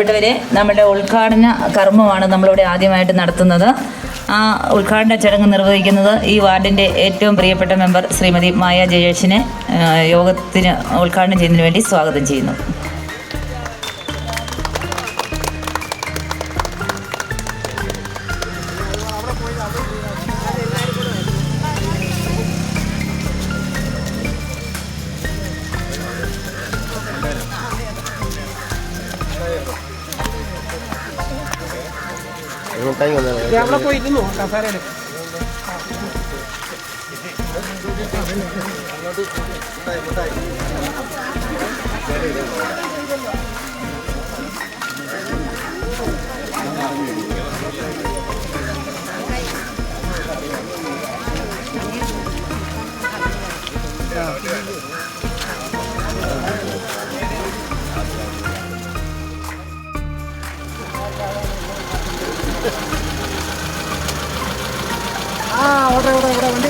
പ്രിയപ്പെട്ടവരെ നമ്മുടെ ഉദ്ഘാടന കർമ്മമാണ് നമ്മളിവിടെ ആദ്യമായിട്ട് നടത്തുന്നത്. ആ ഉദ്ഘാടന ചടങ്ങ് നിർവഹിക്കുന്നത് ഈ വാർഡിന്റെ ഏറ്റവും പ്രിയപ്പെട്ട മെമ്പർ ശ്രീമതി മായ ജയേഷിനെ യോഗത്തിന് ഉദ്ഘാടനം ചെയ്യുന്നതിന് വേണ്ടി സ്വാഗതം ചെയ്യുന്നു. അവിടെ പോയി ഇരുന്നു Yeah.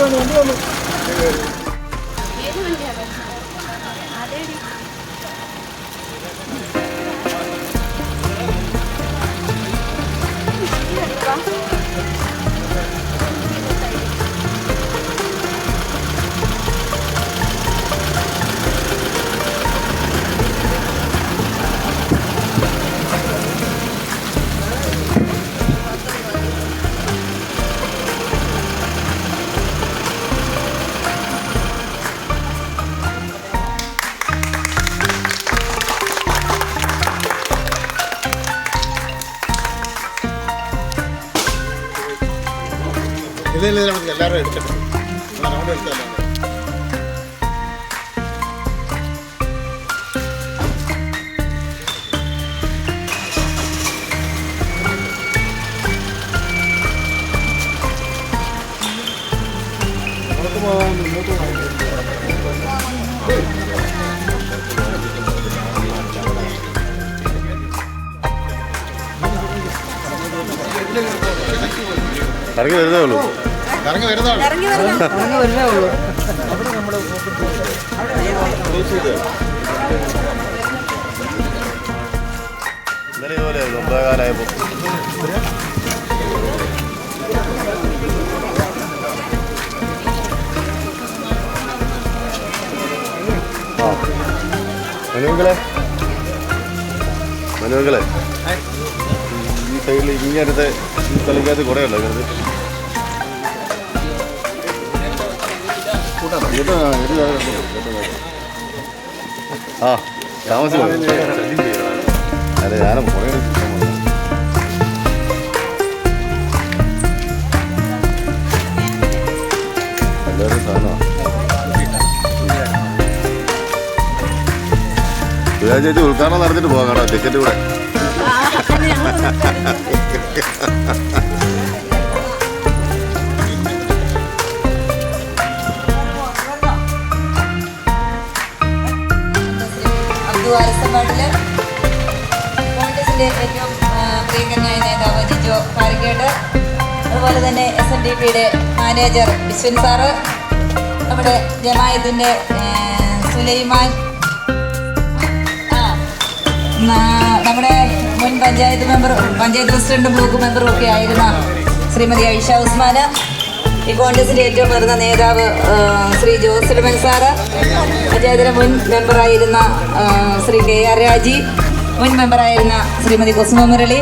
ഓട്ടെ ഓട്ടെ വണ്ടി വന്നു ഇല്ല നമുക്ക് എല്ലാവരും എടുക്കട്ടെ നമ്മുടെ എടുത്തല്ലോ ഇറങ്ങി വരുന്നേ ഉള്ളൂ. ഇറങ്ങി വരുന്നേ ഉള്ളൂ. ഇന്നലെ ഇതുപോലെ മനുവെങ്കിലേ മനുവെങ്കിലേ ഈ സൈഡിൽ ഇങ്ങനത്തെ ഈ കുറേ ഉണ്ടോ ഇങ്ങനത്തെ? ആ താമസം അതെ ഞാനും കുറേ എല്ലാവരും സാധനമാണ് ചേച്ചി ഉദ്ഘാടനം നടത്തിട്ട് പോകാം കേട്ടോ ടിക്കറ്റ് കൂടെ അബ്ദു അരസമ്പാട്ടിൽ കോൺഗ്രസിന്റെ ഏറ്റവും ആ, പ്രിയങ്കരനായ നേതാവ് ജിജോ കാരിക്കേട്ട് അതുപോലെ തന്നെ എസ് എൻ ഡി പിയുടെ മാനേജർ വിശ്വൻ സാറ് നമ്മുടെ ജമായത്തിന്റെ സുലൈമാൻ നമ്മുടെ മുൻ panchayat member panchayat president block മെമ്പറും ഒക്കെ ആയിരുന്ന ശ്രീമതി ഐഷ ഉസ്മാന് ഈ കോൺഗ്രസിന്റെ ഏറ്റവും മുതിർന്ന നേതാവ് ശ്രീ ജോസഫ് സാറ് പഞ്ചായത്തിലെ മുൻ മെമ്പറായിരുന്ന ശ്രീ കെ ആർ രാജി മുൻ മെമ്പറായിരുന്ന ശ്രീമതി കുസുമ മുരളി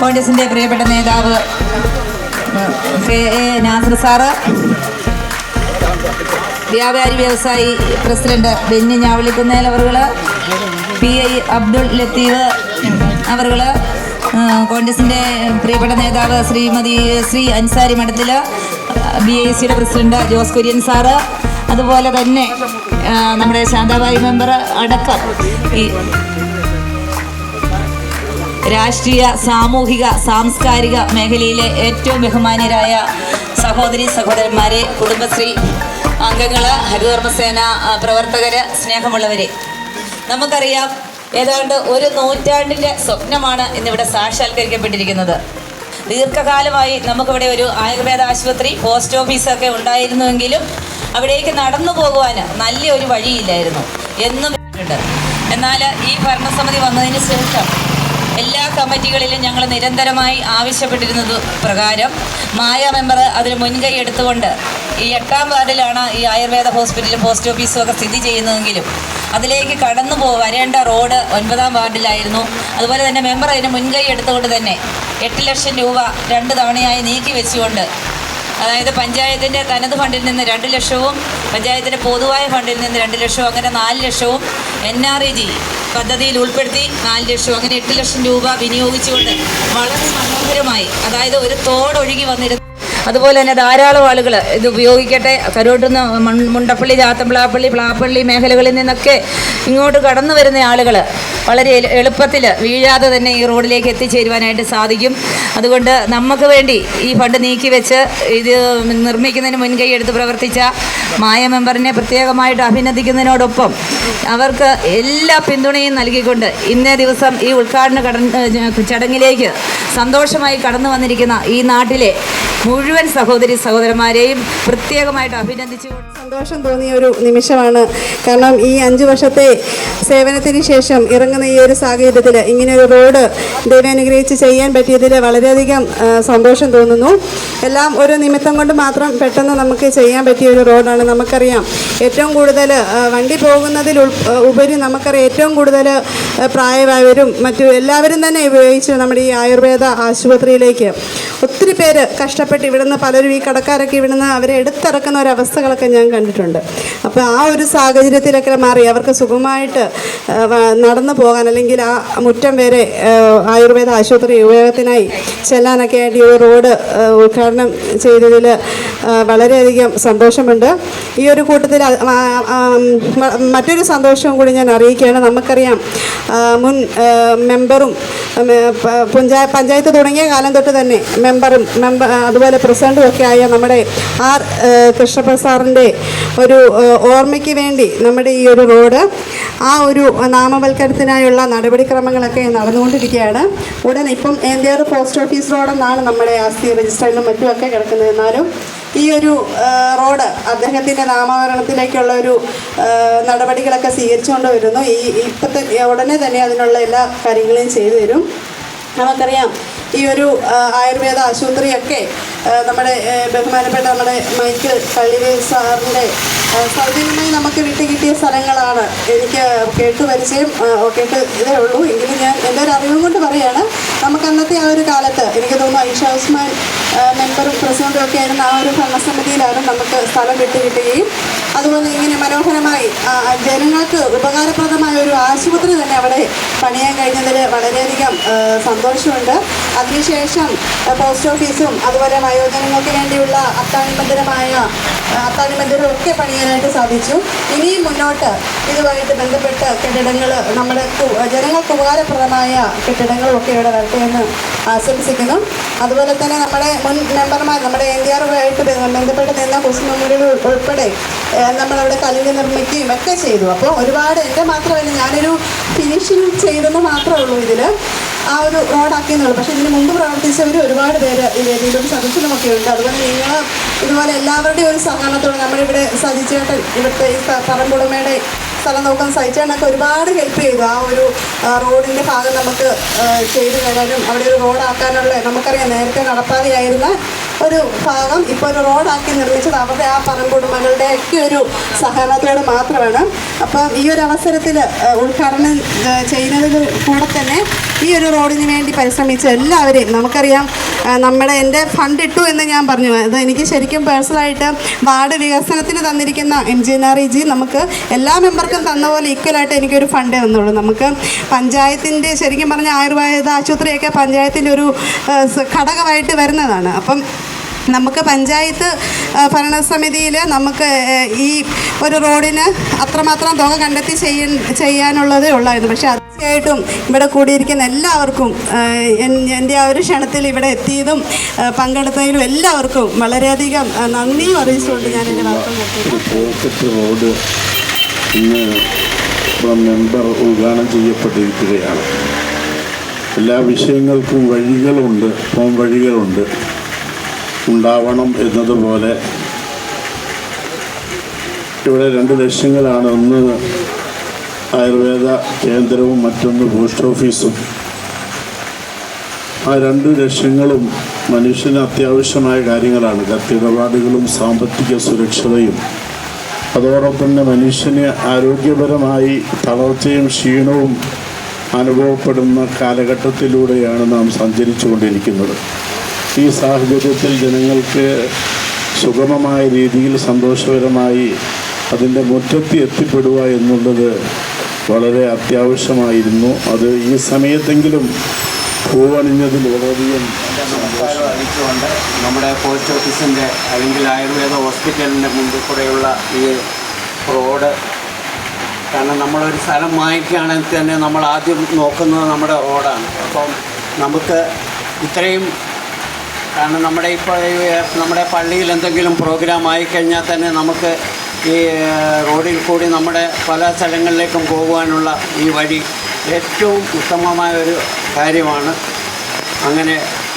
കോൺഗ്രസിന്റെ പ്രിയപ്പെട്ട നേതാവ് കെ എ നാസർ സാറ് വ്യാപാരി വ്യവസായി പ്രസിഡന്റ് ബെന്നി ഞാവളിക്കുന്നേൽ അവർ പി ഐ അബ്ദുൾ ലത്തീവ് അവർ കോൺഗ്രസിന്റെ പ്രിയപ്പെട്ട നേതാവ് ശ്രീമതി ശ്രീ അൻസാരി മഠത്തിൽ ബി ഐ സിയുടെ പ്രസിഡന്റ് ജോസ് കുര്യൻ സാറ് അതുപോലെ തന്നെ നമ്മുടെ ശാന്താബായി മെമ്പർ അടക്കം ഈ രാഷ്ട്രീയ സാമൂഹിക സാംസ്കാരിക മേഖലയിലെ ഏറ്റവും ബഹുമാന്യരായ സഹോദരി സഹോദരന്മാരെ കുടുംബശ്രീ അംഗങ്ങൾ ഹരിതകർമ്മസേന പ്രവർത്തകർ സ്നേഹമുള്ളവരെ നമുക്കറിയാം ഏതാണ്ട് ഒരു നൂറ്റാണ്ടിന്റെ സ്വപ്നമാണ് ഇന്നിവിടെ സാക്ഷാത്കരിക്കപ്പെട്ടിരിക്കുന്നത്. ദീർഘകാലമായി നമുക്കിവിടെ ഒരു ആയുർവേദ ആശുപത്രി പോസ്റ്റ് ഓഫീസൊക്കെ ഉണ്ടായിരുന്നുവെങ്കിലും അവിടേക്ക് നടന്നു പോകുവാൻ നല്ലൊരു വഴിയില്ലായിരുന്നു. എന്നും എന്നാൽ ഈ ഭരണസമിതി വന്നതിന് ശേഷം എല്ലാ കമ്മിറ്റികളിലും ഞങ്ങൾ നിരന്തരമായി ആവശ്യപ്പെട്ടിരുന്നത് പ്രകാരം മായ മെമ്പർ അതിന് മുൻകൈ എടുത്തുകൊണ്ട് ഈ എട്ടാം വാർഡിലാണ് ഈ ആയുർവേദ ഹോസ്പിറ്റലും പോസ്റ്റ് ഓഫീസും ഒക്കെ സ്ഥിതി ചെയ്യുന്നതെങ്കിലും അതിലേക്ക് കടന്നു പോ വരേണ്ട റോഡ് ഒൻപതാം വാർഡിലായിരുന്നു. അതുപോലെ തന്നെ മെമ്പർ അതിന് മുൻകൈ എടുത്തുകൊണ്ട് തന്നെ എട്ട് ലക്ഷം രൂപ രണ്ട് തവണയായി നീക്കി വെച്ചുകൊണ്ട് അതായത് പഞ്ചായത്തിന്റെ തനത് ഫണ്ടിൽ നിന്ന് രണ്ട് ലക്ഷവും പഞ്ചായത്തിന്റെ പൊതുവായ ഫണ്ടിൽ നിന്ന് രണ്ട് ലക്ഷവും അങ്ങനെ നാല് ലക്ഷവും എൻ ആർ ഇ ജി പദ്ധതിയിൽ ഉൾപ്പെടുത്തി നാല് ലക്ഷവും അങ്ങനെ എട്ട് ലക്ഷം രൂപ വിനിയോഗിച്ചുകൊണ്ട് വളരെ മനോഹരമായി അതായത് ഒരു തോടൊഴുകി വന്നിരുന്നു. അതുപോലെ തന്നെ ധാരാളം ആളുകൾ ഇത് ഉപയോഗിക്കട്ടെ കരോട്ടുന്ന മുണ്ടപ്പള്ളി ചാത്തമ്പിളാപ്പള്ളി പ്ലാപ്പള്ളി മേഖലകളിൽ നിന്നൊക്കെ ഇങ്ങോട്ട് കടന്നു വരുന്ന ആളുകൾ വളരെ എളുപ്പത്തിൽ വീഴാതെ തന്നെ ഈ റോഡിലേക്ക് എത്തിച്ചേരുവാനായിട്ട് സാധിക്കും. അതുകൊണ്ട് നമുക്ക് വേണ്ടി ഈ ഫണ്ട് നീക്കി വെച്ച് ഇത് നിർമ്മിക്കുന്നതിന് മുൻകൈ എടുത്ത് പ്രവർത്തിച്ച മായ മെമ്പറിനെ പ്രത്യേകമായിട്ട് അഭിനന്ദിക്കുന്നതിനോടൊപ്പം അവർക്ക് എല്ലാ പിന്തുണയും നൽകിക്കൊണ്ട് ഇന്നേ ദിവസം ഈ ഉദ്ഘാടന ചടങ്ങിലേക്ക് സന്തോഷമായി കടന്നു വന്നിരിക്കുന്ന ഈ നാട്ടിലെ മുഴുവൻ സഹോദരി സഹോദരന്മാരെയും പ്രത്യേകമായിട്ട് അഭിനന്ദിച്ചു സന്തോഷം തോന്നിയ ഒരു നിമിഷമാണ്. കാരണം ഈ അഞ്ചു വർഷത്തെ സേവനത്തിന് ശേഷം ഇറങ്ങുന്ന ഈ ഒരു സാഹചര്യത്തിൽ ഇങ്ങനെ ഒരു റോഡ് ദൈവാനുഗ്രഹിച്ച് ചെയ്യാൻ പറ്റിയതിൽ വളരെയധികം സന്തോഷം തോന്നുന്നു. എല്ലാം ഒരു നിമിത്തം കൊണ്ട് മാത്രം പെട്ടെന്ന് നമുക്ക് ചെയ്യാൻ പറ്റിയ ഒരു റോഡാണ് നമുക്കറിയാം. ഏറ്റവും കൂടുതൽ വണ്ടി പോകുന്നതിൽ ഉപരി നമുക്കറിയാം ഏറ്റവും കൂടുതൽ പ്രായമായവരും മറ്റു എല്ലാവരും തന്നെ ഉപയോഗിച്ച് നമ്മുടെ ഈ ആയുർവേദ ആശുപത്രിയിലേക്ക്. ഒത്തിരി പേര് കഷ്ടപ്പെട്ട് ഇവിടുന്ന് പലരും ഈ കടക്കാരൊക്കെ ഇവിടുന്ന് അവരെ എടുത്തിറക്കുന്ന ഒരവസ്ഥകളൊക്കെ ഞാൻ കണ്ടിട്ടുണ്ട്. അപ്പോൾ ആ ഒരു സാഹചര്യത്തിലൊക്കെ മാറി അവർക്ക് സുഖമായിട്ട് നടന്നു അല്ലെങ്കിൽ ആ മുറ്റം വരെ ആയുർവേദ ആശുപത്രി ഉപയോഗത്തിനായി ചെല്ലാനൊക്കെ ആയിട്ട് ഈ റോഡ് ഉദ്ഘാടനം ചെയ്തതിൽ വളരെയധികം സന്തോഷമുണ്ട്. ഈ ഒരു കൂട്ടത്തിൽ മറ്റൊരു സന്തോഷവും കൂടി ഞാൻ അറിയിക്കുകയാണ്. നമുക്കറിയാം മുൻ മെമ്പറും പഞ്ചായ പഞ്ചായത്ത് തുടങ്ങിയ കാലം തൊട്ട് തന്നെ മെമ്പറും മെമ്പർ അതുപോലെ പ്രസിഡന്റും ഒക്കെ ആയ നമ്മുടെ ആർ കൃഷ്ണപ്രസാറിന്റെ ഒരു ഓർമ്മയ്ക്ക് വേണ്ടി നമ്മുടെ ഈ ഒരു റോഡ് ആ ഒരു നാമവൽക്കരണത്തിനായുള്ള നടപടിക്രമങ്ങളൊക്കെ നടന്നുകൊണ്ടിരിക്കുകയാണ്. ഉടൻ ഇപ്പം എന്റെ പോസ്റ്റ് ഓഫീസ് റോഡെന്നാണ് നമ്മുടെ ആസ്തി രജിസ്റ്ററിലും മറ്റുമൊക്കെ കിടക്കുന്നത് എന്നാലും ഈ ഒരു റോഡ് അദ്ദേഹത്തിന്റെ നാമകരണത്തിലേക്കുള്ള ഒരു നടപടികളൊക്കെ സ്വീകരിച്ചുകൊണ്ട് വരുന്നു. ഈ ഇപ്പോഴത്തെ ഉടനെ തന്നെ അതിനുള്ള എല്ലാ കാര്യങ്ങളും ചെയ്തു തരും. നമുക്കറിയാം. ഈ ഒരു ആയുർവേദ ആശുപത്രിയൊക്കെ നമ്മുടെ ബഹുമാനപ്പെട്ട നമ്മുടെ മൈക്കിൾ പള്ളിവേൽ സാറിന്റെ സൗജന്യമായി നമുക്ക് വിട്ടു കിട്ടിയ സ്ഥലങ്ങളാണ് എനിക്ക് കേട്ടു പരിചയം. കേട്ട് ഇതേ ഉള്ളൂ. എങ്കിലും ഞാൻ എന്റെ ഒരു അറിവും കൊണ്ട് പറയാണ് നമുക്ക് അന്നത്തെ ആ ഒരു കാലത്ത് എനിക്ക് തോന്നുന്നു ഐഷ ഉസ്മാൻ മെമ്പറും പ്രസിഡന്റും ഒക്കെ ആയിരുന്ന ആ ഒരു ഭരണസമിതിയിലാണ് നമുക്ക് സ്ഥലം വിട്ടുകിട്ടുകയും അതുപോലെ ഇങ്ങനെ മനോഹരമായി ജനങ്ങൾക്ക് ഉപകാരപ്രദമായ ഒരു ആശുപത്രി തന്നെ അവിടെ പണിയാൻ കഴിഞ്ഞതിൽ വളരെയധികം സന്തോഷമുണ്ട്. അതിനുശേഷം പോസ്റ്റ് ഓഫീസും അതുപോലെ വയോജനങ്ങൾക്ക് വേണ്ടിയുള്ള അത്താണി മന്ദിരമായ അത്താണി മന്ദിരം ഒക്കെ പണിയാനായിട്ട് സാധിച്ചു. ഇനിയും മുന്നോട്ട് ഇതുമായിട്ട് ബന്ധപ്പെട്ട് കെട്ടിടങ്ങൾ നമ്മുടെ ജനങ്ങൾക്ക് ഉപകാരപ്രദമായ കെട്ടിടങ്ങളും ഒക്കെ ഇവിടെ വരട്ടെ എന്ന് ആശംസിക്കുന്നു. അതുപോലെ തന്നെ നമ്മുടെ മുൻ മെമ്പർമാർ നമ്മുടെ എൻ ഡി ആറുമായിട്ട് ബന്ധപ്പെട്ട് നിന്ന കുസുമമുറികൾ ഉൾപ്പെടെ നമ്മളവിടെ കല്ല് നിർമ്മിക്കുകയും ഒക്കെ ചെയ്തു. അപ്പോൾ ഒരുപാട് എന്റെ മാത്രമല്ല ഞാനൊരു ഫിനിഷിങ് ചെയ്തെന്ന് മാത്രമേ ഉള്ളൂ ഇതിൽ ആ ഒരു റോഡാക്കിയെന്നുള്ളൂ പക്ഷേ ഇതിന് മുമ്പ് പ്രവർത്തിച്ചവർ ഒരുപാട് പേര് ഈ വേദിയിലും സദസ്സിലുമൊക്കെ ഉണ്ട്. അതുപോലെ നിങ്ങൾ ഇതുപോലെ എല്ലാവരുടെയും ഒരു സഹകരണത്തോടെ നമ്മളിവിടെ സജിച്ചേട്ടൻ ഇവിടുത്തെ ഈ പറമ്പുടമയുടെ സ്ഥലം നോക്കാൻ സഹിച്ചേട്ടനൊക്കെ ഒരുപാട് ഹെൽപ്പ് ചെയ്തു. ആ ഒരു റോഡിന്റെ ഭാഗം നമുക്ക് ചെയ്തു തരാനും അവിടെ ഒരു റോഡാക്കാനുള്ള നമുക്കറിയാം നേരത്തെ നടപ്പാതെയായിരുന്ന ഒരു ഭാഗം ഇപ്പോൾ ഒരു റോഡാക്കി നിർമ്മിച്ചത്. അവരുടെ ആ പറമ്പുടമകളുടെ ഒക്കെ ഒരു സഹകരണത്തോട് മാത്രമാണ്. അപ്പം ഈ ഒരു അവസരത്തിൽ ഉദ്ഘാടനം ചെയ്യുന്നതിൽ കൂടെ തന്നെ ഈ ഒരു റോഡിന് വേണ്ടി പരിശ്രമിച്ച എല്ലാവരെയും നമുക്കറിയാം നമ്മുടെ എന്റെ ഫണ്ട് ഇട്ടു എന്ന് ഞാൻ പറഞ്ഞു. അത് എനിക്ക് ശരിക്കും പേഴ്സണലായിട്ട് വാർഡ് വികസനത്തിന് തന്നിരിക്കുന്ന M G N R E G നമുക്ക് എല്ലാ മെമ്പർക്കും തന്ന പോലെ ഈക്വലായിട്ട് എനിക്കൊരു ഫണ്ട് തന്നുള്ളൂ. നമുക്ക് പഞ്ചായത്തിന്റെ ശരിക്കും പറഞ്ഞ ആയുർവേദ ആശുപത്രിയൊക്കെ പഞ്ചായത്തിന്റെ ഒരു ഘടകമായിട്ട് വരുന്നതാണ്. അപ്പം നമുക്ക് പഞ്ചായത്ത് ഭരണസമിതിയിൽ നമുക്ക് ഈ ഒരു റോഡിന് അത്രമാത്രം തുക കണ്ടെത്തി ചെയ്യാൻ ചെയ്യാനുള്ളതേ ഉള്ളായിരുന്നു. പക്ഷേ തീർച്ചയായിട്ടും ഇവിടെ കൂടിയിരിക്കുന്ന എല്ലാവർക്കും എന്റെ ആ ഒരു ക്ഷണത്തിൽ ഇവിടെ എത്തിയതും പങ്കെടുത്തതിലും എല്ലാവർക്കും വളരെയധികം നന്ദിയും അറിയിച്ചുകൊണ്ട് ഞാൻ എന്റെ വാർത്ത ഇന്ന് മെമ്പർ ഉദ്ഘാടനം ചെയ്യപ്പെട്ടിരിക്കുകയാണ്. എല്ലാ വിഷയങ്ങൾക്കും വഴികളുണ്ട് പോം വഴികളുണ്ട്. ഉണ്ടാവണം എന്നതുപോലെ. ഇവിടെ രണ്ട് ലക്ഷ്യങ്ങളാണ്. ഒന്ന് ആയുർവേദ കേന്ദ്രവും മറ്റൊന്ന് പോസ്റ്റ് ഓഫീസും. ആ രണ്ട് ലക്ഷ്യങ്ങളും മനുഷ്യന് അത്യാവശ്യമായ കാര്യങ്ങളാണ്. കത്തിടപാടുകളും സാമ്പത്തിക സുരക്ഷതയും. അതോടൊപ്പം തന്നെ മനുഷ്യന് ആരോഗ്യപരമായി തളർച്ചയും ക്ഷീണവും അനുഭവപ്പെടുന്ന കാലഘട്ടത്തിലൂടെയാണ് നാം സഞ്ചരിച്ചുകൊണ്ടിരിക്കുന്നത്. ഈ സാഹചര്യത്തിൽ ജനങ്ങൾക്ക് സുഗമമായ രീതിയിൽ സന്തോഷകരമായി അതിന്റെ മുറ്റത്തി എത്തിപ്പെടുക എന്നുള്ളത് വളരെ അത്യാവശ്യമായിരുന്നു. അത് ഈ സമയത്തെങ്കിലും പൂവണിഞ്ഞതിൽ വളരെയധികം അറിയിച്ചുകൊണ്ട് നമ്മുടെ പോസ്റ്റ് ഓഫീസിന്റെ അല്ലെങ്കിൽ ആയുർവേദ ഹോസ്പിറ്റലിന്റെ മുമ്പിൽ കൂടെയുള്ള ഈ റോഡ് കാരണം നമ്മളൊരു സ്ഥലം വാങ്ങിക്കുകയാണെങ്കിൽ തന്നെ നമ്മൾ ആദ്യം നോക്കുന്നത് നമ്മുടെ റോഡാണ് അപ്പം നമുക്ക് ഇത്രയും കാരണം നമ്മുടെ ഇപ്പോൾ നമ്മുടെ പള്ളിയിൽ എന്തെങ്കിലും പ്രോഗ്രാം ആയിക്കഴിഞ്ഞാൽ തന്നെ നമുക്ക് ഈ റോഡിൽ കൂടി നമ്മുടെ പല സ്ഥലങ്ങളിലേക്കും പോകുവാനുള്ള ഈ വഴി ഏറ്റവും ഉത്തമമായ ഒരു കാര്യമാണ്. അങ്ങനെ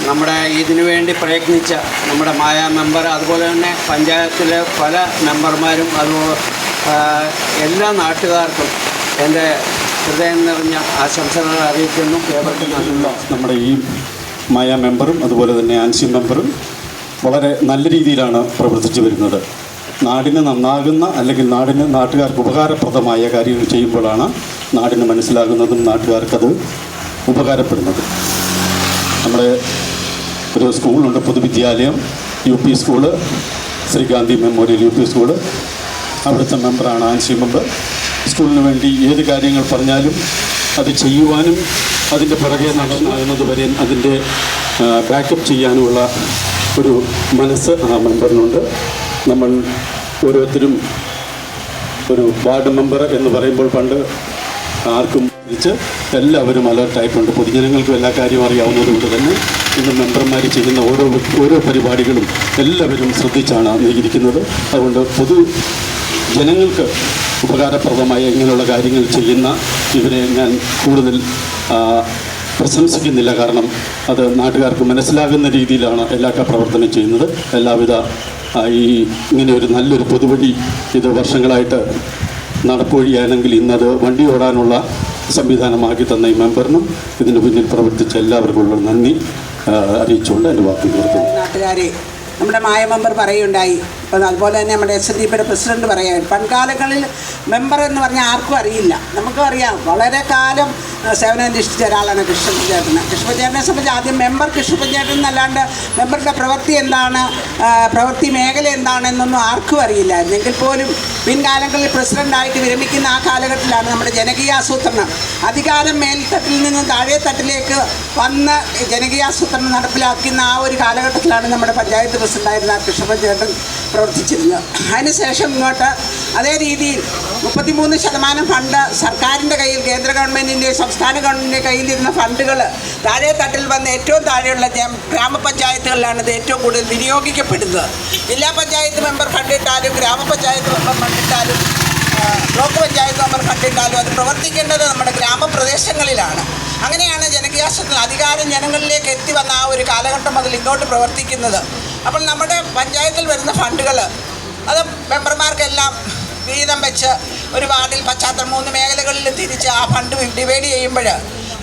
നമ്മുടെ ഇതിനു വേണ്ടി പ്രയത്നിച്ച നമ്മുടെ മായ മെമ്പർ അതുപോലെ തന്നെ പഞ്ചായത്തിലെ പല മെമ്പർമാരും അതുപോലെ എല്ലാ നാട്ടുകാർക്കും എന്റെ ഹൃദയം നിറഞ്ഞ ആശംസകൾ അറിയിക്കുന്നു. ഏവർക്കും നമ്മുടെ ഈ മായ മെമ്പറും അതുപോലെ തന്നെ ആൻസി മെമ്പറും വളരെ നല്ല രീതിയിലാണ് പ്രവർത്തിച്ചു വരുന്നത്. നാടിന് നന്നാകുന്ന അല്ലെങ്കിൽ നാടിന് നാട്ടുകാർക്ക് ഉപകാരപ്രദമായ കാര്യങ്ങൾ ചെയ്യുമ്പോഴാണ് നാടിന് മനസ്സിലാകുന്നതും നാട്ടുകാർക്കത് ഉപകാരപ്പെടുന്നത്. നമ്മുടെ ഒരു സ്കൂളുണ്ട് പൊതുവിദ്യാലയം U P school Srikanthi memorial U P school. അവിടുത്തെ മെമ്പറാണ് ആൻസി മെമ്പർ സ്കൂളിന് വേണ്ടി ഏത് കാര്യങ്ങൾ പറഞ്ഞാലും അത് ചെയ്യുവാനും അതിന്റെ പുറകെ നടന്നത് വരെ അതിന്റെ ബാക്കപ്പ് ചെയ്യാനുമുള്ള ഒരു മനസ്സ് ആ മെമ്പറിനുണ്ട്. നമ്മൾ ഓരോരുത്തരും ഒരു വാർഡ് മെമ്പർ എന്ന് പറയുമ്പോൾ പണ്ട് ആർക്കും തിരിച്ച് എല്ലാവരും അലർട്ടായിട്ടുണ്ട് പൊതുജനങ്ങൾക്കും എല്ലാ കാര്യവും അറിയാവുന്നതുകൊണ്ട് തന്നെ ഇന്ന് മെമ്പർമാർ ചെയ്യുന്ന ഓരോ ഓരോ പരിപാടികളും എല്ലാവരും ശ്രദ്ധിച്ചാണ് ഇരിക്കുന്നത് അതുകൊണ്ട് പൊതു ജനങ്ങൾക്ക് ഉപകാരപ്രദമായ ഇങ്ങനെയുള്ള കാര്യങ്ങൾ ചെയ്യുന്ന ഇവരെ ഞാൻ കൂടുതൽ പ്രശംസിക്കുന്നില്ല. കാരണം അത് നാട്ടുകാർക്ക് മനസ്സിലാകുന്ന രീതിയിലാണ് എല്ലാ പ്രവർത്തനം ചെയ്യുന്നത്. എല്ലാവിധ ഈ ഇങ്ങനെ ഒരു നല്ലൊരു പൊതുവഴി ഇത് വർഷങ്ങളായിട്ട് നടപ്പുവഴിയാണെങ്കിൽ ഇന്നത് വണ്ടി ഓടാനുള്ള സംവിധാനമാക്കി തന്ന ഈ മെമ്പറിനും ഇതിന് പിന്നിൽ പ്രവർത്തിച്ച എല്ലാവർക്കുമുള്ള നന്ദി. അറിയിച്ചുകൊണ്ട് എന്റെ വാക്ക് നാട്ടുകാരെ നമ്മുടെ മായ മെമ്പർ പറയുണ്ടായി അതുപോലെ തന്നെ നമ്മുടെ എസ് എൻ ഡി പിയുടെ പ്രസിഡന്റ് പറയാൻ പൺകാലങ്ങളിൽ മെമ്പർ എന്ന് പറഞ്ഞാൽ ആർക്കും അറിയില്ല. നമുക്കും അറിയാം. വളരെ കാലം സേവനം അനുഷ്ഠിച്ച ഒരാളാണ് കൃഷ്ണപഞ്ചായത്തിന് കൃഷ്ണപഞ്ചായത്തിനെ സംബന്ധിച്ച് ആദ്യം മെമ്പർ കൃഷ്ണപഞ്ചായത്തിൽ എന്നല്ലാണ്ട് മെമ്പറുടെ പ്രവൃത്തി എന്താണ് പ്രവൃത്തി മേഖല എന്താണെന്നൊന്നും ആർക്കും അറിയില്ലായിരുന്നു. എങ്കിൽ പോലും പിൻകാലങ്ങളിൽ പ്രസിഡന്റായിട്ട് വിരമിക്കുന്ന ആ കാലഘട്ടത്തിലാണ് നമ്മുടെ ജനകീയാസൂത്രണം. അധികാരം മേൽത്തട്ടിൽ നിന്ന് താഴെ തട്ടിലേക്ക് വന്ന് ജനകീയാസൂത്രണം നടപ്പിലാക്കുന്ന ആ ഒരു കാലഘട്ടത്തിലാണ് നമ്മുടെ പഞ്ചായത്ത് പ്രസിഡന്റായിരുന്ന കൃഷ്ണപഞ്ചേട്ടൻ പ്രവർത്തിച്ചിരുന്നത് അതിനുശേഷം ഇങ്ങോട്ട് അതേ രീതിയിൽ മുപ്പത്തിമൂന്ന് ശതമാനം ഫണ്ട് സർക്കാരിന്റെ കയ്യിൽ കേന്ദ്ര ഗവൺമെന്റിന്റെ സംസ്ഥാന ഗവൺമെന്റിന്റെ കയ്യിലിരുന്ന ഫണ്ടുകൾ താഴെ തട്ടിൽ വന്ന് ഏറ്റവും താഴെയുള്ള ഗ്രാമപഞ്ചായത്തുകളിലാണ് ഇത് ഏറ്റവും കൂടുതൽ വിനിയോഗിക്കപ്പെടുന്നത്. ജില്ലാ പഞ്ചായത്ത് മെമ്പർ ഫണ്ടിട്ടാലും ഗ്രാമപഞ്ചായത്ത് മെമ്പർ ഫണ്ടിട്ടാലും ബ്ലോക്ക് പഞ്ചായത്ത് മെമ്പർ ഫണ്ടിട്ടാലും അത് പ്രവർത്തിക്കേണ്ടത് നമ്മുടെ ഗ്രാമപ്രദേശങ്ങളിലാണ്. അങ്ങനെയാണ് ജനകീയാശ്രത്തിൽ അധികാരം ജനങ്ങളിലേക്ക് എത്തി വന്ന ആ ഒരു കാലഘട്ടം മുതൽ ഇങ്ങോട്ട് പ്രവർത്തിക്കുന്നത്. അപ്പോൾ നമ്മുടെ പഞ്ചായത്തിൽ വരുന്ന ഫണ്ടുകൾ അത് മെമ്പർമാർക്കെല്ലാം വീതം വെച്ച് ഒരു വാർഡിൽ പശ്ചാത്തലം മൂന്ന് മേഖലകളിൽ തിരിച്ച് ആ ഫണ്ട് ഡിവൈഡ് ചെയ്യുമ്പോൾ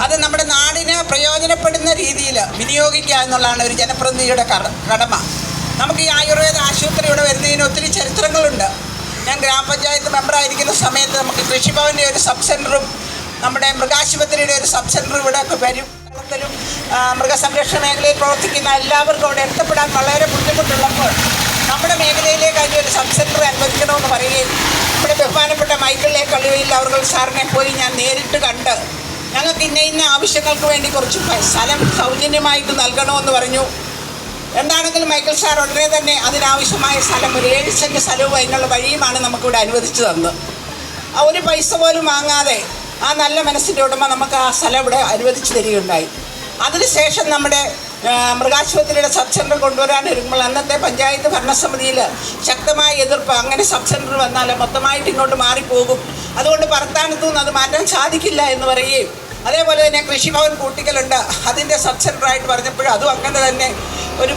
അത് നമ്മുടെ നാടിന് പ്രയോജനപ്പെടുന്ന രീതിയിൽ വിനിയോഗിക്കുക എന്നുള്ളതാണ് ഒരു ജനപ്രതിനിധിയുടെ കടമ. നമുക്ക് ഈ ആയുർവേദ ആശുപത്രി ഇവിടെ വരുന്നതിന് ഒത്തിരി ചരിത്രങ്ങളുണ്ട്. ഞാൻ ഗ്രാമപഞ്ചായത്ത് മെമ്പറായിരിക്കുന്ന സമയത്ത് നമുക്ക് കൃഷിഭവന്റെ ഒരു സബ് സെന്ററും നമ്മുടെ മൃഗാശുപത്രിയുടെ ഒരു സബ് സെന്റർ ഇവിടെ വരും മൃഗസംരക്ഷണ മേഖലയിൽ പ്രവർത്തിക്കുന്ന എല്ലാവർക്കും അവിടെ എത്തപ്പെടാൻ വളരെ ബുദ്ധിമുട്ടുള്ളപ്പോൾ നമ്മുടെ മേഖലയിലേക്ക് അതിന്റെ ഒരു സബ് സെന്റർ അനുവദിക്കണമെന്ന് പറയുകയും ഇവിടെ ബഹുമാനപ്പെട്ട മൈക്കിളിലെ കളിയിൽ അവർ സാറിനെ പോയി ഞാൻ നേരിട്ട് കണ്ട് ഞങ്ങൾക്ക് ഇന്ന ഇന്ന ആവശ്യങ്ങൾക്ക് വേണ്ടി കുറച്ച് സ്ഥലം സൗജന്യമായിട്ട് നൽകണമെന്ന് പറഞ്ഞു. എന്താണെങ്കിലും മൈക്കിൾ സാർ ഉടനെ തന്നെ അതിനാവശ്യമായ സ്ഥലം ഒരു ഏഴ് സെന്റ് സ്ഥലവും അതിനുള്ള വഴിയുമാണ് നമുക്കിവിടെ അനുവദിച്ചു തന്നത്. ഒരു പൈസ പോലും വാങ്ങാതെ ആ നല്ല മനസ്സിന്റെ ഉടമ നമുക്ക് ആ സ്ഥലം ഇവിടെ അനുവദിച്ചു തരികയുണ്ടായി. അതിനുശേഷം നമ്മുടെ മൃഗാശുപത്രിയുടെ സബ് സെന്റർ കൊണ്ടുവരാൻ ഒരുങ്ങുമ്പോൾ അന്നത്തെ പഞ്ചായത്ത് ഭരണസമിതിയിൽ ശക്തമായ എതിർപ്പ് അങ്ങനെ സബ് സെന്റർ വന്നാൽ മൊത്തമായിട്ട് ഇങ്ങോട്ട് മാറിപ്പോകും. അതുകൊണ്ട് പറത്താനത്തു നിന്ന് അത് മാറ്റാൻ സാധിക്കില്ല എന്ന് പറയുകയും അതേപോലെ തന്നെ കൃഷിഭവൻ കൂട്ടിക്കലുണ്ട്. അതിന്റെ സബ് സെന്ററായിട്ട് പറഞ്ഞപ്പോഴും അതും അങ്ങനെ തന്നെ ഒരു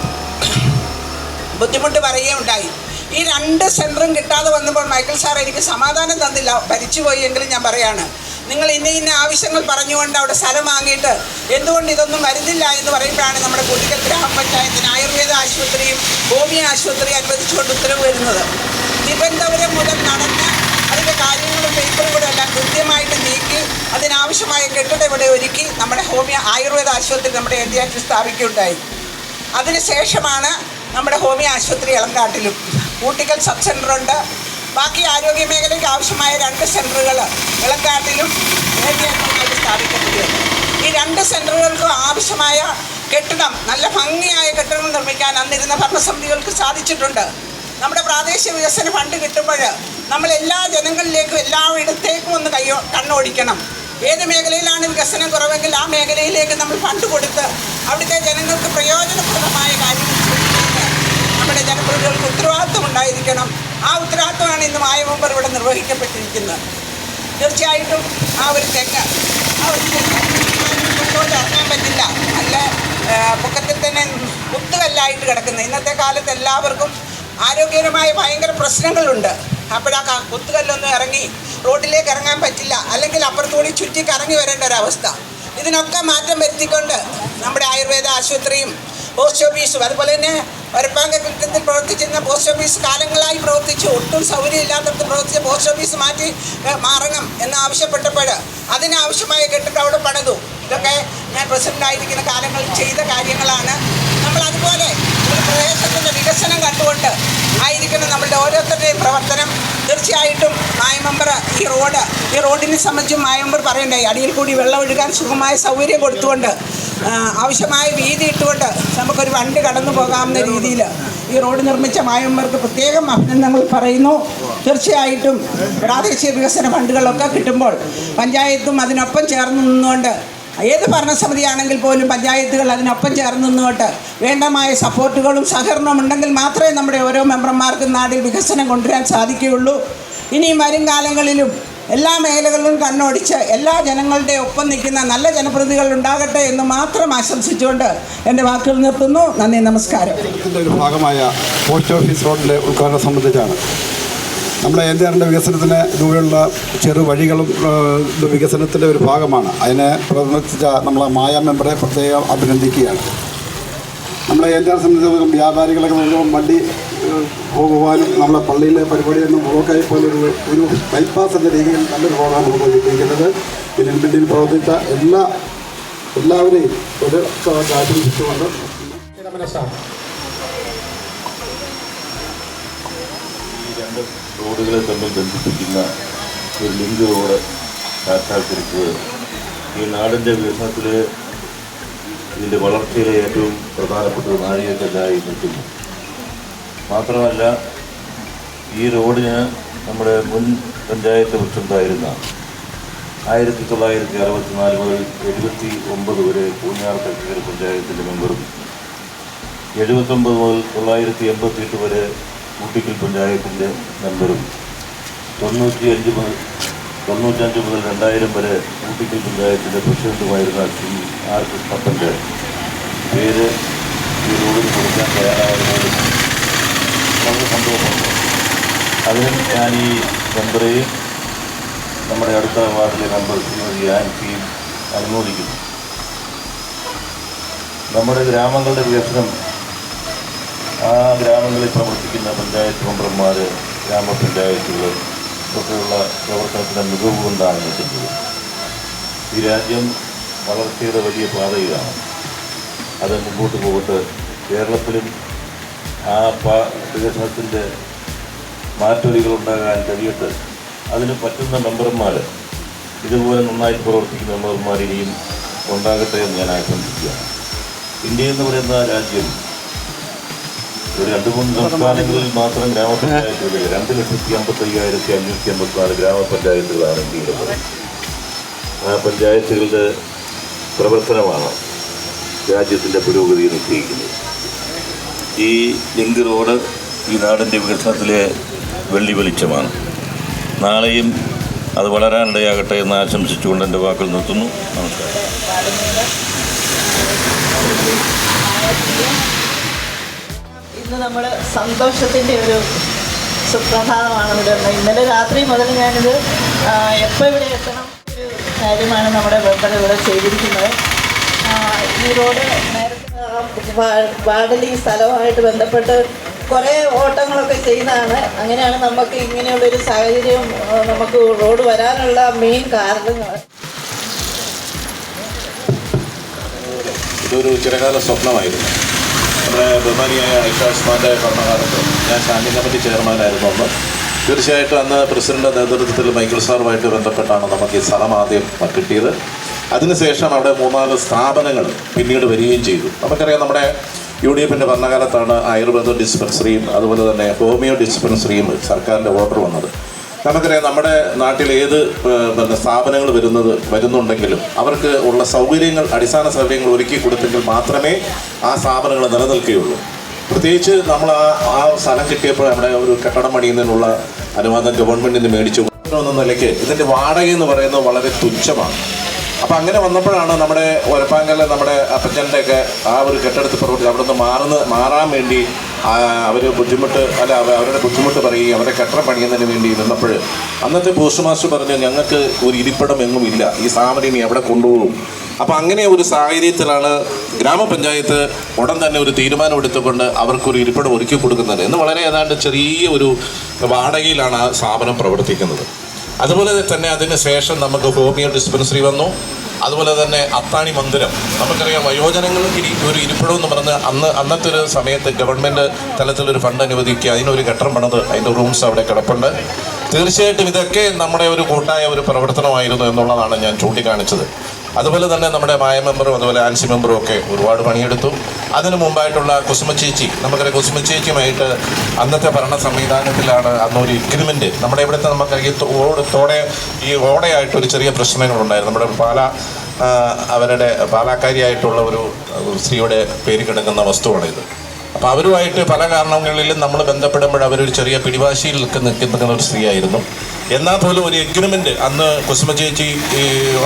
ബുദ്ധിമുട്ട് പറയുകയുണ്ടായി. ഈ രണ്ട് സെന്ററും കിട്ടാതെ വന്നപ്പോൾ മൈക്കിൾ സാർ എനിക്ക് സമാധാനം തന്നില്ല. ഭരിച്ചുപോയി എങ്കിലും ഞാൻ പറയാണ് നിങ്ങൾ ഇന്ന ഇന്ന ആവശ്യങ്ങൾ പറഞ്ഞുകൊണ്ട് അവിടെ സ്ഥലം വാങ്ങിയിട്ട് എന്തുകൊണ്ട് ഇതൊന്നും വരുന്നില്ല എന്ന് പറയുമ്പോഴാണ് നമ്മുടെ കുട്ടിക്കൽ ഗ്രാമപഞ്ചായത്തിന് ആയുർവേദ ആശുപത്രിയും ഭൂമി ആശുപത്രിയും അനുവദിച്ചുകൊണ്ട് ഉത്തരവ് വരുന്നത്. തിരുവനന്തപുരം മുതൽ നടന്ന് അതിന്റെ കാര്യങ്ങളും പേപ്പറുകളും എല്ലാം കൃത്യമായിട്ട് നീക്കി അതിനാവശ്യമായ കെട്ടിടം ഇവിടെ ഒരുക്കി നമ്മുടെ ഹോമിയോ ആയുർവേദ ആശുപത്രി നമ്മുടെ ഏരിയയിൽ സ്ഥാപിക്കുകയുണ്ടായി. അതിനുശേഷമാണ് നമ്മുടെ ഹോമിയോ ആശുപത്രി ഇളങ്കാട്ടിലും കൂട്ടിക്കൽ സബ് സെന്ററുണ്ട് ബാക്കി ആരോഗ്യ മേഖലയ്ക്ക് ആവശ്യമായ രണ്ട് സെന്ററുകൾ വിളക്കാട്ടിലും ഏരിയയിലുമായിട്ട് സ്ഥാപിക്കപ്പെടുകയാണ് ഈ രണ്ട് സെന്ററുകൾക്കും ആവശ്യമായ കെട്ടിടം നല്ല ഭംഗിയായ കെട്ടിടം നിർമ്മിക്കാൻ അന്നിരുന്ന ഭരണസമിതികൾക്ക് സാധിച്ചിട്ടുണ്ട്. നമ്മുടെ പ്രാദേശിക വികസന ഫണ്ട് കിട്ടുമ്പോൾ നമ്മൾ എല്ലാ ജനങ്ങളിലേക്കും എല്ലായിടത്തേക്കും ഒന്ന് കയ്യോ കണ്ണോടിക്കണം. ഏത് മേഖലയിലാണ് വികസനം കുറവെങ്കിൽ ആ മേഖലയിലേക്ക് നമ്മൾ ഫണ്ട് കൊടുത്ത് അവിടുത്തെ ജനങ്ങൾക്ക് പ്രയോജനപ്രദമായ കാര്യങ്ങൾ നമ്മുടെ ജനപ്രതികൾക്ക് ഉത്തരവാദിത്വം ഉണ്ടായിരിക്കണം. ആ ഉത്തരവാദിത്വമാണ് ഇന്ന് മായമമ്പർ ഇവിടെ നിർവഹിക്കപ്പെട്ടിരിക്കുന്നത്. തീർച്ചയായിട്ടും ആ ഒരു തെങ്ങ് ആ ഒരു തെങ്ങ് ഇറങ്ങാൻ പറ്റില്ല. നല്ല പൊക്കത്തിൽ തന്നെ കുത്തുകല്ലായിട്ട് കിടക്കുന്നത് ഇന്നത്തെ കാലത്ത് എല്ലാവർക്കും ആരോഗ്യകരമായ ഭയങ്കര പ്രശ്നങ്ങളുണ്ട്. അപ്പോഴാ കുത്തുകല്ലൊന്നും ഇറങ്ങി റോഡിലേക്ക് ഇറങ്ങാൻ പറ്റില്ല. അല്ലെങ്കിൽ അപ്പുറത്തുകൂടി ചുറ്റി കറങ്ങി വരേണ്ട ഒരവസ്ഥ ഇതിനൊക്കെ മാറ്റം വരുത്തിക്കൊണ്ട് നമ്മുടെ ആയുർവേദ ആശുപത്രിയും പോസ്റ്റ് ഓഫീസും അതുപോലെ തന്നെ വരപ്പാങ്ക കൃത്യത്തിൽ പ്രവർത്തിച്ചിരുന്ന പോസ്റ്റ് ഓഫീസ് കാലങ്ങളായി പ്രവർത്തിച്ചു. ഒട്ടും സൗകര്യമില്ലാത്തടത്ത് പ്രവർത്തിച്ച പോസ്റ്റ് ഓഫീസ് മാറ്റി മാറണം എന്ന് ആവശ്യപ്പെട്ടപ്പോൾ അതിനാവശ്യമായ കെട്ടിട്ട് അവിടെ പണിതു. ഇതൊക്കെ ഞാൻ പ്രസിഡന്റായിരിക്കുന്ന കാലങ്ങളിൽ ചെയ്ത കാര്യങ്ങളാണ്. നമ്മൾ അതുപോലെ ഒരു പ്രദേശത്തിന്റെ വികസനം കണ്ടുകൊണ്ട് ആയിരിക്കണം നമ്മളുടെ ഓരോരുത്തരുടെയും പ്രവർത്തനം. തീർച്ചയായിട്ടും മായമ്പർ ഈ റോഡ് ഈ റോഡിനെ സംബന്ധിച്ച് മായമ്പർ പറയണ്ടായി. അടിയിൽ കൂടി വെള്ളം ഒഴുകാൻ സുഖമായ സൗകര്യം കൊടുത്തുകൊണ്ട് ആവശ്യമായ വീതി ഇട്ടുകൊണ്ട് നമുക്കൊരു വണ്ടി കടന്നു പോകാവുന്ന രീതിയിൽ ഈ റോഡ് നിർമ്മിച്ച മായമ്പർക്ക് പ്രത്യേകം അഭിനന്ദനങ്ങൾ പറയുന്നു. തീർച്ചയായിട്ടും പ്രാദേശിക വികസന ഫണ്ടുകളൊക്കെ കിട്ടുമ്പോൾ പഞ്ചായത്തും അതിനൊപ്പം ചേർന്ന് നിന്നുകൊണ്ട് ഏത് ഭരണസമിതിയാണെങ്കിൽ പോലും പഞ്ചായത്തുകൾ അതിനൊപ്പം ചേർന്ന് നിന്നുകൊണ്ട് വേണ്ടമായ സപ്പോർട്ടുകളും സഹകരണവും ഉണ്ടെങ്കിൽ മാത്രമേ നമ്മുടെ ഓരോ മെമ്പർമാർക്കും നാടിൽ വികസനം കൊണ്ടുവരാൻ സാധിക്കുകയുള്ളൂ. ഇനിയും വരും കാലങ്ങളിലും എല്ലാ മേഖലകളിലും കണ്ണോടിച്ച് എല്ലാ ജനങ്ങളുടെ ഒപ്പം നിൽക്കുന്ന നല്ല ജനപ്രതിനിധികൾ ഉണ്ടാകട്ടെ എന്ന് മാത്രം ആശംസിച്ചുകൊണ്ട് എന്റെ വാക്കുകൾ നിർത്തുന്നു. നന്ദി നമസ്കാരം. ഒരു ഭാഗമായ പോസ്റ്റ് ഓഫീസ് റോഡിന്റെ ഉദ്ഘാടനം സംബന്ധിച്ചാണ്. നമ്മുടെ എൻഡിആറിന്റെ വികസനത്തിന് ഇതുപോലുള്ള ചെറു വഴികളും ഇത് വികസനത്തിന്റെ ഒരു ഭാഗമാണ്. അതിനെ പ്രതിനിധിച്ച നമ്മളെ മായ മെമ്പറെ പ്രത്യേകം അഭിനന്ദിക്കുകയാണ്. നമ്മളെ ആർ സംബന്ധിച്ചിടത്തോളം വ്യാപാരികളൊക്കെ നോക്കുമ്പോൾ വണ്ടി പോകുവാനും നമ്മളെ പള്ളിയിലെ പരിപാടിയൊന്നും ബ്ലോക്കായി പോലൊരു ഒരു ബൈപ്പാസ് എന്ന രീതിയിൽ നല്ലൊരു റോഡാണ് നമുക്ക് കിട്ടിയിരിക്കുന്നത് പിന്നെ പിന്നിൽ പ്രവർത്തിച്ച എല്ലാ എല്ലാവരെയും ഒരു ആശംസിച്ചുകൊണ്ട് ഈ രണ്ട് റോഡുകളെ തമ്മിൽ ബന്ധിപ്പിക്കുന്ന ഒരു ലിങ്ക് റോഡ് സാക്ഷാത്കരിക്കുക ഈ നാടിന്റെ വികസനത്തിൽ ഇതിന്റെ വളർച്ചയിലെ ഏറ്റവും പ്രധാനപ്പെട്ട ഒരു നാഴികക്കല്ലായി നിൽക്കുന്നു. മാത്രമല്ല ഈ റോഡിന് നമ്മുടെ മുൻ പഞ്ചായത്ത് പ്രസിഡന്റായിരുന്ന ആയിരത്തി തൊള്ളായിരത്തി അറുപത്തിനാല് മുതൽ എഴുപത്തി ഒമ്പത് വരെ പൂഞ്ഞാർ കർഷകർ പഞ്ചായത്തിന്റെ മെമ്പറും എഴുപത്തൊമ്പത് മുതൽ തൊള്ളായിരത്തി എൺപത്തി എട്ട് വരെ ഊട്ടിക്കൽ പഞ്ചായത്തിന്റെ മെമ്പറും തൊണ്ണൂറ്റി അഞ്ച് മുതൽ തൊണ്ണൂറ്റഞ്ച് മുതൽ രണ്ടായിരം വരെ മുട്ടിക്കൽ പഞ്ചായത്തിന്റെ പ്രസിഡന്റുമായിരുന്ന ശ്രീ ആർ കൃഷ്ണപ്പന്റെ പേര് ഈ റോഡിന് കൊടുക്കാൻ തയ്യാറായതിനോട് വളരെ സന്തോഷമുണ്ട്. അതിനും ഞാൻ ഈ മെമ്പറേയും നമ്മുടെ അടുത്ത വാർഡിലെ മെമ്പർ ശ്രീമതി ആൻസിയും അനുമോദിക്കുന്നു നമ്മുടെ ഗ്രാമങ്ങളുടെ വികസനം ആ ഗ്രാമങ്ങളിൽ പ്രവർത്തിക്കുന്ന പഞ്ചായത്ത് മെമ്പർമാർ ഗ്രാമപഞ്ചായത്തുകൾ ഒക്കെയുള്ള പ്രവർത്തനത്തിന്റെ മികവ് കൊണ്ടാണ് നിൽക്കുന്നത് ഈ രാജ്യം വളർച്ചയുടെ വലിയ പാതയിലാണ്. അത് മുമ്പോട്ട് പോകട്ട് കേരളത്തിലും ആ പാ വികസനത്തിന്റെ മാറ്റൊലികൾ ഉണ്ടാകാൻ കഴിയട്ടെ അതിന് പറ്റുന്ന മെമ്പർമാർ ഇതുപോലെ നന്നായി പ്രവർത്തിക്കുന്ന മെമ്പർമാർ ഇനിയും ഉണ്ടാകട്ടെ എന്ന് ഞാൻ ആശംസിക്കുകയാണ്. ഇന്ത്യ എന്ന് പറയുന്ന രാജ്യം ഒരു രണ്ട് മൂന്ന് സംസ്ഥാനങ്ങളിൽ മാത്രം ഗ്രാമപഞ്ചായത്തുകളിൽ രണ്ട് ലക്ഷത്തി അമ്പത്തി അയ്യായിരത്തി അഞ്ഞൂറ്റി അമ്പത്തിനാല് ഗ്രാമപഞ്ചായത്തുകളാണ് ഇന്ത്യയിലുള്ളത് ആ പഞ്ചായത്തുകളുടെ പ്രവർത്തനമാണ് രാജ്യത്തിന്റെ പുരോഗതി നിശ്ചയിക്കുന്നത്. ഈ ലിങ്ക് റോഡ് ഈ നാടിന്റെ വികസനത്തിലെ വെള്ളി വെളിച്ചമാണ്. നാളെയും അത് വളരാനിടയാകട്ടെ എന്ന് ആശംസിച്ചുകൊണ്ട് എന്റെ വാക്കുകൾ നിർത്തുന്നു. നമസ്കാരം. ഇന്ന് നമ്മൾ സന്തോഷത്തിന്റെ ഒരു സുപ്രഭാതമാണ് ഇവിടെ ഇന്നലെ രാത്രി മുതൽ ഞാനിത് എപ്പോൾ ഇവിടെ എത്തണം ഒരു കാര്യമാണ് നമ്മുടെ ബന്ധം ഇവിടെ ചെയ്തിരിക്കുന്നത്. ഈ റോഡ് നേരത്തെ വാടലി സ്ഥലവുമായിട്ട് ബന്ധപ്പെട്ട് കുറേ ഓട്ടങ്ങളൊക്കെ ചെയ്യുന്നതാണ്. അങ്ങനെയാണ് നമുക്ക് ഇങ്ങനെയുള്ളൊരു സാഹചര്യം നമുക്ക് റോഡ് വരാനുള്ള മെയിൻ കാരണങ്ങൾ ഇതൊരു ചിരകാല സ്വപ്നമായിരുന്നു. ബഹുമാനിയായ ഐഷാസ്മാന്റെ ഭരണകാലത്ത്. ഞാൻ സ്റ്റാൻഡിംഗ് കമ്മിറ്റി ചെയർമാനായിരുന്നു അന്ന്. തീർച്ചയായിട്ടും അന്ന് പ്രസിഡന്റ് നേതൃത്വത്തിൽ മൈക്കിൾ സാറുമായിട്ട് ബന്ധപ്പെട്ടാണ് നമുക്ക് ഈ സ്ഥലം ആദ്യം കിട്ടിയത്. അതിനുശേഷം അവിടെ മൂന്നാൽ സ്ഥാപനങ്ങൾ പിന്നീട് വരികയും ചെയ്തു. നമുക്കറിയാം നമ്മുടെ യു ഡി എഫിന്റെ ഭരണകാലത്താണ് ആയുർവേദ ഡിസ്പെൻസറിയും അതുപോലെ തന്നെ ഹോമിയോ ഡിസ്പെൻസറിയും സർക്കാരിന്റെ ഓർഡർ വന്നത്. നമുക്കറിയാം നമ്മുടെ നാട്ടിൽ ഏത് പിന്നെ സ്ഥാപനങ്ങൾ വരുന്നത് വരുന്നുണ്ടെങ്കിലും അവർക്ക് ഉള്ള സൗകര്യങ്ങൾ അടിസ്ഥാന സൗകര്യങ്ങൾ ഒരുക്കി കൊടുത്തെങ്കിൽ മാത്രമേ ആ സ്ഥാപനങ്ങൾ നിലനിൽക്കുകയുള്ളൂ. പ്രത്യേകിച്ച് നമ്മൾ ആ ആ സ്ഥലം കിട്ടിയപ്പോൾ നമ്മുടെ ഒരു കെട്ടിടം പണിയുന്നതിനുള്ള അനുവാദം ഗവൺമെന്റിൽ നിന്ന് മേടിച്ചു. എന്ന നിലയ്ക്ക് ഇതിന്റെ വാടക എന്ന് പറയുന്നത് വളരെ തുച്ഛമാണ്. അപ്പം അങ്ങനെ വന്നപ്പോഴാണ് നമ്മുടെ ഒരപ്പാങ്കലെ നമ്മുടെ അപ്പച്ചന്റെ ഒക്കെ ആ ഒരു കെട്ടിടത്തിൽ പ്രവർത്തിച്ച് അവിടെ നിന്ന് മാറുന്ന മാറാൻ വേണ്ടി അവർ ബുദ്ധിമുട്ട് അല്ല അവ- അവരുടെ ബുദ്ധിമുട്ട് പറയുകയും അവരെ കെട്ടിടം പണിയുന്നതിന് വേണ്ടി നിന്നപ്പോൾ അന്നത്തെ പോസ്റ്റ് മാസ്റ്റർ പറഞ്ഞു ഞങ്ങൾക്ക് ഒരു ഇരിപ്പിടം എങ്ങും ഇല്ല. ഈ സാമരിനി എവിടെ കൊണ്ടുപോകും? അപ്പോൾ അങ്ങനെ ഒരു സാഹചര്യത്തിലാണ് ഗ്രാമപഞ്ചായത്ത് ഉടൻ തന്നെ ഒരു തീരുമാനം എടുത്തുകൊണ്ട് അവർക്കൊരു ഇരിപ്പിടം ഒരുക്കി കൊടുക്കുന്നത്. എന്ന് വളരെ ഏതാണ്ട് ചെറിയ ഒരു വാടകയിലാണ് ആ സ്ഥാപനം പ്രവർത്തിക്കുന്നത്. അതുപോലെ തന്നെ അതിന് ശേഷം നമുക്ക് ഹോമിയോ ഡിസ്പെൻസറി വന്നു. അതുപോലെ തന്നെ അത്താണി മന്ദിരം. നമുക്കറിയാം വയോജനങ്ങൾക്ക് ഒരു ഇരിപ്പിടം എന്ന് പറഞ്ഞ് അന്ന് അന്നത്തെ ഒരു സമയത്ത് ഗവൺമെന്റ് തലത്തിലൊരു ഫണ്ട് അനുവദിക്കുക. അതിനൊരു ഘട്ടം പണിത്. അതിന്റെ റൂംസ് അവിടെ കിടപ്പുണ്ട്. തീർച്ചയായിട്ടും ഇതൊക്കെ നമ്മുടെ ഒരു കൂട്ടായ ഒരു പ്രവർത്തനമായിരുന്നു എന്നുള്ളതാണ് ഞാൻ ചൂണ്ടിക്കാണിച്ചത്. അതുപോലെ തന്നെ നമ്മുടെ മായ മെമ്പറും അതുപോലെ ആൻസി മെമ്പറും ഒക്കെ ഒരുപാട് പണിയെടുത്തു. അതിനു മുമ്പായിട്ടുള്ള കുസുമ ചേച്ചി നമുക്കറിയാം കുസുമ ചേച്ചിയുമായിട്ട് അന്നത്തെ ഭരണ സംവിധാനത്തിലാണ് അന്നൊരു എഗ്രിമെന്റ് നമ്മുടെ ഇവിടുത്തെ നമുക്കറിയാം ഓട് തോടെ ഈ ഓടയായിട്ട് ഒരു ചെറിയ പ്രശ്നങ്ങളുണ്ടായിരുന്നു. നമ്മുടെ പാല അവരുടെ പാലാക്കാരിയായിട്ടുള്ള ഒരു സ്ത്രീയുടെ പേര് കിടക്കുന്ന വസ്തുവാണ് ഇത് അപ്പോൾ അവരുമായിട്ട് പല കാരണങ്ങളിലും നമ്മൾ ബന്ധപ്പെടുമ്പോൾ അവരൊരു ചെറിയ പിടിവാശിയിൽ നിൽക്കുന്ന ഒരു സ്ത്രീയായിരുന്നു. എന്നാൽ പോലും ഒരു എഗ്രിമെന്റ് അന്ന് കുസുമ ചേച്ചി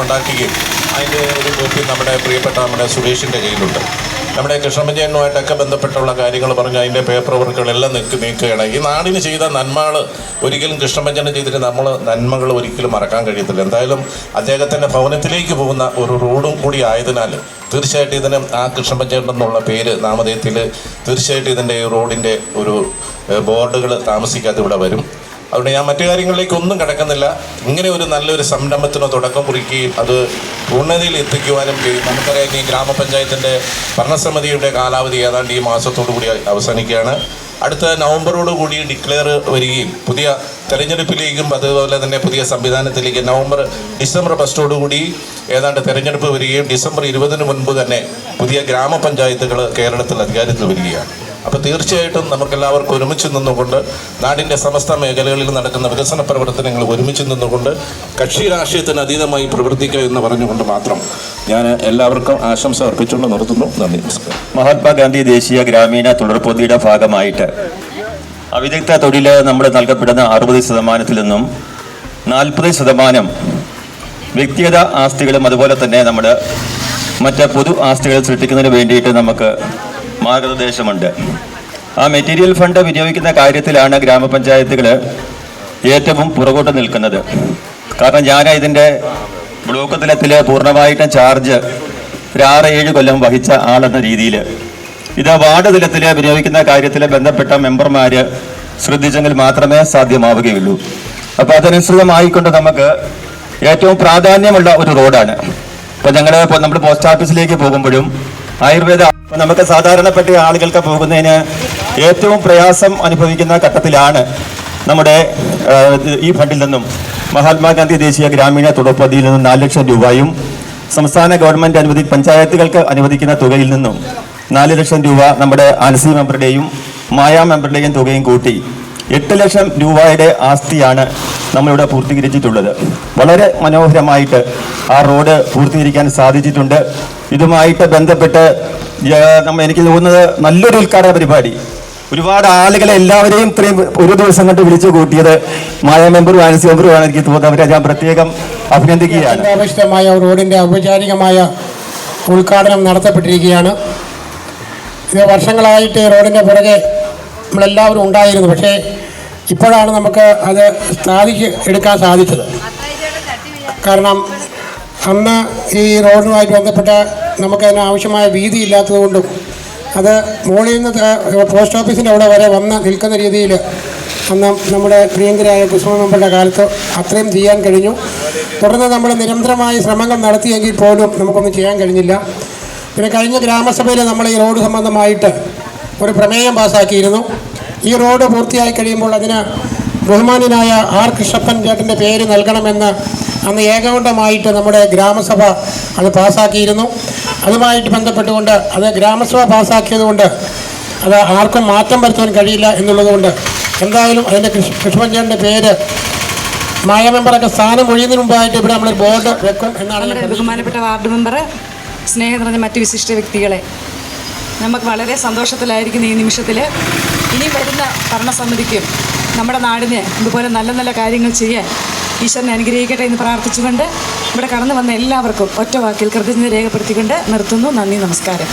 ഉണ്ടാക്കുകയും അതിന്റെ ഒരു കോപ്പി നമ്മുടെ പ്രിയപ്പെട്ട നമ്മുടെ സുരേഷിന്റെ കയ്യിലുണ്ട്. നമ്മുടെ കൃഷ്ണമജയനുമായിട്ടൊക്കെ ബന്ധപ്പെട്ടുള്ള കാര്യങ്ങൾ പറഞ്ഞ് അതിന്റെ പേപ്പർ വർക്കുകളെല്ലാം നിൽക്ക് നീക്കുകയാണ്. ഈ നാടിന് ചെയ്ത നന്മകൾ ഒരിക്കലും കൃഷ്ണമജന ചെയ്തിട്ട് നമ്മൾ നന്മകൾ ഒരിക്കലും മറക്കാൻ കഴിയത്തില്ല. എന്തായാലും അദ്ദേഹത്തിന്റെ ഭവനത്തിലേക്ക് പോകുന്ന ഒരു റോഡും കൂടി ആയതിനാൽ തീർച്ചയായിട്ടും ഇതിന് ആ കൃഷ്ണപഞ്ചേട്ടൻ എന്നുള്ള പേര് നാമധേയത്തിൽ തീർച്ചയായിട്ടും ഇതിന്റെ റോഡിന്റെ ഒരു ബോർഡുകൾ താമസിക്കാതെ ഇവിടെ വരും. അതുകൊണ്ട് ഞാൻ മറ്റു കാര്യങ്ങളിലേക്ക് ഒന്നും കിടക്കുന്നില്ല. ഇങ്ങനെ ഒരു നല്ലൊരു സംരംഭത്തിന് തുടക്കം കുറിക്കുകയും അത് ഉന്നതിയിൽ എത്തിക്കുവാനും നമുക്കറിയാം ഈ ഗ്രാമപഞ്ചായത്തിന്റെ ഭരണസമിതിയുടെ കാലാവധി ഏതാണ്ട് ഈ മാസത്തോടു കൂടി അവസാനിക്കുകയാണ്. അടുത്ത നവംബറോട് കൂടി ഡിക്ലെയർ വരികയും പുതിയ തെരഞ്ഞെടുപ്പിലേക്കും അതുപോലെ തന്നെ പുതിയ സംവിധാനത്തിലേക്ക് നവംബർ ഡിസംബർ ഫസ്റ്റോടുകൂടി ഏതാണ്ട് തെരഞ്ഞെടുപ്പ് വരികയും ഡിസംബർ ഇരുപതിന് മുൻപ് തന്നെ പുതിയ ഗ്രാമപഞ്ചായത്തുകൾ കേരളത്തിൽ അധികാരത്തിൽ വരികയാണ്. അപ്പോൾ തീർച്ചയായിട്ടും നമുക്കെല്ലാവർക്കും ഒരുമിച്ച് നിന്നുകൊണ്ട് നാടിന്റെ സമസ്ത മേഖലകളിൽ നടക്കുന്ന വികസന പ്രവർത്തനങ്ങൾ ഒരുമിച്ച് നിന്നുകൊണ്ട് കക്ഷി രാഷ്ട്രീയത്തിന് അതീതമായി പ്രവർത്തിക്കുക എന്ന് പറഞ്ഞുകൊണ്ട് മാത്രം ഞാൻ എല്ലാവർക്കും ആശംസ അർപ്പിച്ചുകൊണ്ട് നിർത്തുന്നു. നന്ദി മഹാത്മാഗാന്ധി ദേശീയ ഗ്രാമീണ തുടർ പദ്ധതിയുടെ ഭാഗമായിട്ട് അവിദഗ്ധ തൊഴിൽ നമ്മൾ നൽകപ്പെടുന്ന അറുപത് ശതമാനത്തിൽ നിന്നും നാൽപ്പത് ശതമാനം വ്യക്തിഗത ആസ്തികളും അതുപോലെ തന്നെ നമ്മുടെ മറ്റ് പൊതു ആസ്തികൾ സൃഷ്ടിക്കുന്നതിന് വേണ്ടിയിട്ട് നമുക്ക് മാർഗനിർദ്ദേശമുണ്ട്. ആ മെറ്റീരിയൽ ഫണ്ട് വിനിയോഗിക്കുന്ന കാര്യത്തിലാണ് ഗ്രാമപഞ്ചായത്തുകൾ ഏറ്റവും പുറകോട്ട് നിൽക്കുന്നത്. കാരണം ഞാൻ ഇതിന്റെ ബ്ലോക്ക് തലത്തിൽ പൂർണമായിട്ടും ചാർജ് ഒരു ആറ് ഏഴ് കൊല്ലം വഹിച്ച ആളെന്ന രീതിയിൽ ഇത് വാർഡ് തലത്തിൽ വിനിയോഗിക്കുന്ന കാര്യത്തിൽ ബന്ധപ്പെട്ട മെമ്പർമാർ ശ്രദ്ധിച്ചെങ്കിൽ മാത്രമേ സാധ്യമാവുകയുള്ളൂ. അപ്പോൾ അതനുസൃതമായിക്കൊണ്ട് നമുക്ക് ഏറ്റവും പ്രാധാന്യമുള്ള ഒരു റോഡാണ്. ഇപ്പം ഞങ്ങൾ നമ്മൾ പോസ്റ്റ് ഓഫീസിലേക്ക് പോകുമ്പോഴും ആയുർവേദ നമുക്ക് സാധാരണപ്പെട്ട ആളുകൾക്ക് പോകുന്നതിന് ഏറ്റവും പ്രയാസം അനുഭവിക്കുന്ന ഘട്ടത്തിലാണ് നമ്മുടെ ഈ ഫണ്ടിൽ നിന്നും മഹാത്മാഗാന്ധി ദേശീയ ഗ്രാമീണ തുടർ പദ്ധതിയിൽ നിന്നും നാല് ലക്ഷം രൂപയും സംസ്ഥാന ഗവൺമെന്റ് അനുവദി പഞ്ചായത്തുകൾക്ക് അനുവദിക്കുന്ന തുകയിൽ നിന്നും നാല് ലക്ഷം രൂപ നമ്മുടെ ആൻസി മെമ്പറുടെയും മായ മെമ്പറുടെയും തുകയും കൂട്ടി എട്ട് ലക്ഷം രൂപയുടെ ആസ്തിയാണ് നമ്മളിവിടെ പൂർത്തീകരിച്ചിട്ടുള്ളത്. വളരെ മനോഹരമായിട്ട് ആ റോഡ് പൂർത്തീകരിക്കാൻ സാധിച്ചിട്ടുണ്ട്. ഇതുമായിട്ട് ബന്ധപ്പെട്ട് നമ്മ എനിക്ക് തോന്നുന്നത് നല്ലൊരു ഉദ്ഘാടന പരിപാടി. ഒരുപാട് ആളുകളെ എല്ലാവരെയും ഇത്രയും ഒരു ദിവസം കൊണ്ട് വിളിച്ചു കൂട്ടിയത് മായ മെമ്പറും ആൻസി മെമ്പറുമാണ്. എനിക്ക് തോന്നുന്നത് അവരെ ഞാൻ പ്രത്യേകം അഭിനന്ദിക്കുകയാണ്. ആവശ്യമായ റോഡിന്റെ ഔപചാരികമായ ഉദ്ഘാടനം നടത്തപ്പെട്ടിരിക്കുകയാണ്. ഇത് വർഷങ്ങളായിട്ട് റോഡിന്റെ പുറകെ നമ്മളെല്ലാവരും ഉണ്ടായിരുന്നു. പക്ഷേ ഇപ്പോഴാണ് നമുക്ക് അത് സാധിച്ച് എടുക്കാൻ സാധിച്ചത്. കാരണം അന്ന് ഈ റോഡുമായിട്ട് ബന്ധപ്പെട്ട നമുക്കതിന് ആവശ്യമായ വീതി ഇല്ലാത്തതുകൊണ്ടും അത് മുകളിൽ നിന്ന് പോസ്റ്റ് ഓഫീസിന്റെ അവിടെ വരെ വന്ന് നിൽക്കുന്ന രീതിയിൽ അന്ന് നമ്മുടെ പ്രിയങ്കരായ കുസുമ മെമ്പറുടെ കാലത്ത് അത്രയും ചെയ്യാൻ കഴിഞ്ഞു. തുടർന്ന് നമ്മൾ നിരന്തരമായി ശ്രമങ്ങൾ നടത്തിയെങ്കിൽ പോലും നമുക്കൊന്നും ചെയ്യാൻ കഴിഞ്ഞില്ല. പിന്നെ കഴിഞ്ഞ ഗ്രാമസഭയിൽ നമ്മൾ ഈ റോഡ് സംബന്ധമായിട്ട് ഒരു പ്രമേയം പാസ്സാക്കിയിരുന്നു ഈ റോഡ് പൂർത്തിയായി കഴിയുമ്പോൾ അതിന് ബഹുമാനായ ആർ കൃഷ്ണപ്പൻ ചേട്ടന്റെ പേര് നൽകണമെന്ന് അന്ന് ഏകകണ്ഠമായിട്ട് നമ്മുടെ ഗ്രാമസഭ അത് പാസാക്കിയിരുന്നു. അതുമായിട്ട് ബന്ധപ്പെട്ടുകൊണ്ട് അത് ഗ്രാമസഭ പാസാക്കിയതുകൊണ്ട് അത് ആർക്കും മാറ്റം വരുത്താൻ കഴിയില്ല എന്നുള്ളതുകൊണ്ട് എന്തായാലും അതിന്റെ കൃഷ് കൃഷ്ണപ്പൻ ചേട്ടന്റെ പേര് മായ മെമ്പറൊക്കെ സ്ഥാനം ഒഴിയുന്നതിന് മുമ്പായിട്ട് ഇവിടെ നമ്മൾ ബോർഡ് വെക്കും എന്നാണ് ബഹുമാനപ്പെട്ട വാർഡ് മെമ്പർ സ്നേഹം നിറഞ്ഞ മറ്റ് വിശിഷ്ട വ്യക്തികളെ. നമുക്ക് വളരെ സന്തോഷത്തിലായിരിക്കുന്ന ഈ നിമിഷത്തിൽ ഇനി വരുന്ന ഭരണസമിതിക്കും നമ്മുടെ നാടിന് ഇതുപോലെ നല്ല നല്ല കാര്യങ്ങൾ ചെയ്യാൻ ഈശ്വരനെ അനുഗ്രഹിക്കട്ടെ എന്ന് പ്രാർത്ഥിച്ചുകൊണ്ട് ഇവിടെ കടന്നു വന്ന എല്ലാവർക്കും ഒറ്റ വാക്കിൽ കൃതജ്ഞത രേഖപ്പെടുത്തിക്കൊണ്ട് നിർത്തുന്നു. നന്ദി നമസ്കാരം.